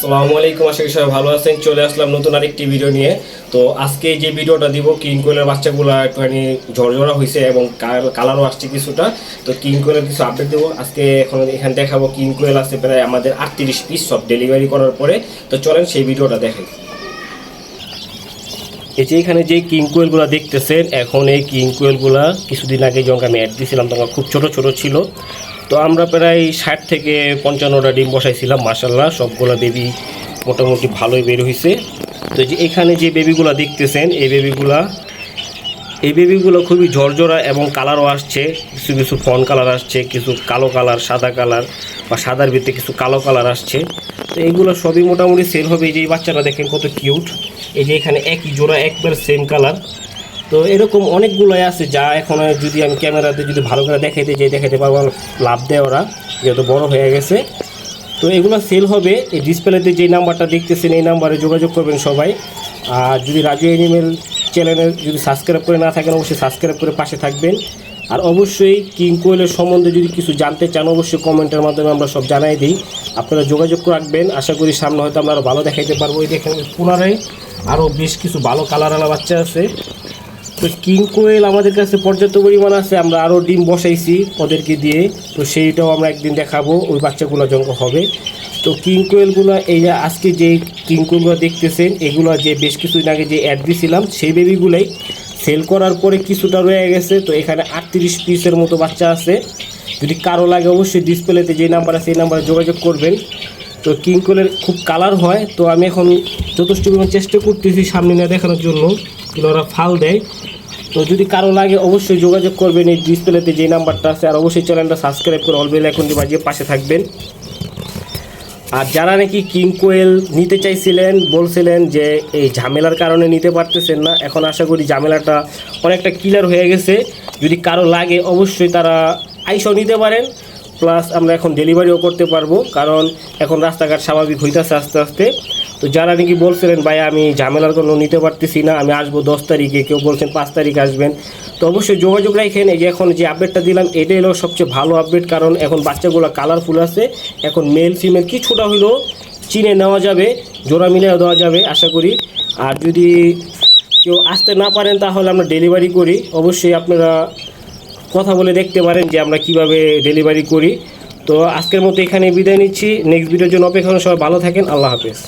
আসসালামু আলাইকুম, আশা করি সবাই ভালো আছেন। চলে আসলাম নতুন আরেকটি ভিডিও নিয়ে। তো আজকে যে ভিডিওটা দিব কিং কোয়েলের বাচ্চাগুলো একটুখানি ঝরঝরা হয়েছে এবং কালারও আসছে কিছুটা। তো কিং কোয়েলের কিছু আপডেট দেবো। আজকে এখন এখানে দেখাবো কিং কোয়েল আছে প্রায় আমাদের আটত্রিশ পিস সব ডেলিভারি করার পরে। তো চলেন সেই ভিডিওটা দেখেন এই যে এখানে যে কিং কোয়েলগুলো দেখতেছেন, এখন এই কিং কোয়েলগুলা কিছুদিন আগে যখন আমি অ্যাড দিয়েছিলাম তখন খুব ছোট ছোট ছিল। তো আমরা প্রায় ষাট থেকে পঞ্চান্নটা ডিম বসাইছিলাম মাসাল্লাহ সবগুলো বেবি মোটামুটি ভালোই বের হয়েছে তো যে এখানে যে বেবিগুলো দেখতেছেন, এই বেবিগুলা এই বেবিগুলো খুবই ঝরঝরা এবং কালারও আসছে। কিছু কিছু ফন কালার আসছে, কিছু কালো কালার সাদা কালার বা সাদার ভিতরে কিছু কালো কালার আসছে। তো এইগুলো সবই মোটামুটি সেল হবে। এই যে এই বাচ্চাটা দেখেন কত কিউট এই যে এখানে একই জোড়া, একবার সেম কালার তো এরকম অনেকগুলোই আছে যা এখন যদি আমি ক্যামেরাতে যদি ভালো করে দেখাইতে যাই, দেখাইতে পারব লাভ দেয় ওরা, যেহেতু বড় হয়ে গেছে। তো এগুলো সেল হবে, এই ডিসপ্লেতে যে নাম্বারটা দেখতেছেন, এই নাম্বারে যোগাযোগ করবেন সবাই। আর যদি রাজু এনিমেল চ্যানেলে যদি সাবস্ক্রাইব করে না থাকেন, অবশ্যই সাবস্ক্রাইব করে পাশে থাকবেন। আর অবশ্যই কিং কোয়েলের সম্বন্ধে যদি কিছু জানতে চান, অবশ্যই কমেন্টের মাধ্যমে আমরা সব জানাই দিই। আপনারা যোগাযোগ রাখবেন, আশা করি সামনে হয়তো আমরা আরও ভালো দেখাইতে পারব। এই দেখেন পুনরায় আরও বেশ কিছু ভালো কালারওয়ালা বাচ্চা আছে। তো কিং কোয়েল আমাদের কাছে পর্যাপ্ত পরিমাণ আছে, আমরা আরও ডিম বসাইছি ওদেরকে দিয়ে। তো সেইটাও আমরা একদিন দেখাবো, ওই বাচ্চাগুলো জঙ্গ হবে। তো কিং কোয়েলগুলো, এই যে আজকে যে কিং কোয়েলগুলো দেখতেছেন, এগুলো যে বেশ কিছুদিন আগে যে অ্যাড দিয়েছিলাম সেই বেবিগুলোই সেল করার পরে কিছুটা রয়ে গেছে। তো এখানে আটত্রিশ পিসের মতো বাচ্চা আছে। যদি কারও লাগে অবশ্যই ডিসপ্লেতে যে নাম্বার আছে, সেই নাম্বারে যোগাযোগ করবেন। তো কিং কোয়েলের খুব কালার হয়। তো আমি এখন যথেষ্ট পরিমাণ চেষ্টা করতেছি সামনে না দেখানোর জন্য। ওরা ফাল দেয়। তো যদি কারও লাগে, অবশ্যই যোগাযোগ করবেন এই ডিসপ্লেতে যে নাম্বারটা আছে, আর অবশ্যই চ্যানেলটা সাবস্ক্রাইব করে অলবেল এখনটি বাজিয়ে পাশে থাকবেন। আর যারা নাকি কিং কোয়েল নিতে চাইছিলেন, বলছিলেন যে এই ঝামেলার কারণে নিতে পারতেছেন না, এখন আশা করি ঝামেলাটা অনেকটা ক্লিয়ার হয়ে গেছে। যদি কারও লাগে, অবশ্যই তারা আইসও নিতে পারেন। প্লাস আমরা এখন ডেলিভারিও করতে পারব, কারণ এখন রাস্তাঘাট স্বাভাবিক হইতেছে আস্তে আস্তে। তো যারা নাকি বলছিলেন, ভাই, আমি ঝামেলার কোনো নিতে পারতেছি না, আমি আসব দশ তারিখে, কেউ বলছেন পাঁচ তারিখ আসবেন। তো অবশ্যই যোগাযোগ রাখেন এই যে এখন যে আপডেটটা দিলাম, এটাই হলো সবচেয়ে ভালো আপডেট কারণ এখন বাচ্চাগুলো কালারফুল আছে। এখন মেল ফিমেল কিছুটা হলেও চিনে নেওয়া যাবে, জোড়া মিলেও দেওয়া যাবে, আশা করি। আর যদি কেউ আসতে না পারেন, তাহলে আমরা ডেলিভারি করি। অবশ্যই আপনারা কথা বলে দেখতে পারেন যে আমরা কীভাবে ডেলিভারি করি। তো আজকের মতো এখানে বিদায় নিচ্ছি। নেক্সট ভিডিওর জন্য অপেক্ষা সবাই ভালো থাকেন। আল্লাহ হাফেজ।